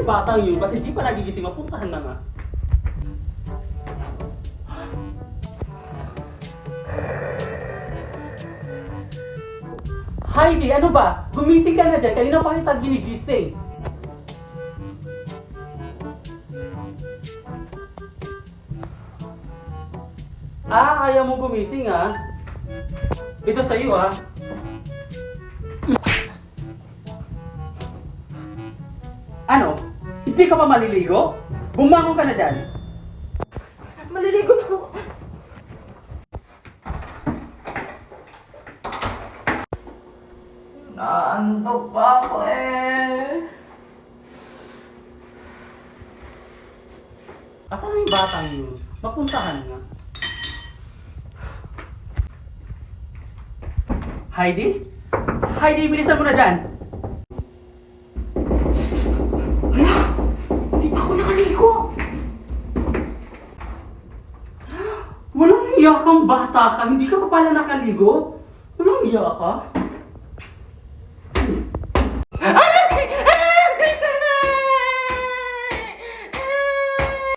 yung batang yun? Ba't hindi pa nagigising? Mapuntahan na nga. Heidi, ano ba? Gumising ka na dyan. Kanina pa kita ginigising. Ah, ayaw mo gumising ah. Ito sa'yo ah. Ano? Hindi ka pa maliligo? Bumangon ka na dyan. Maliligo na ako. Naantok pa ako eh. Asan yung batang yun? Mapuntahan nga. Heidi? Heidi, bilisan mo na dyan! Iya kang bata ka, hindi ka pa pala nakaligo? Walang iya ka?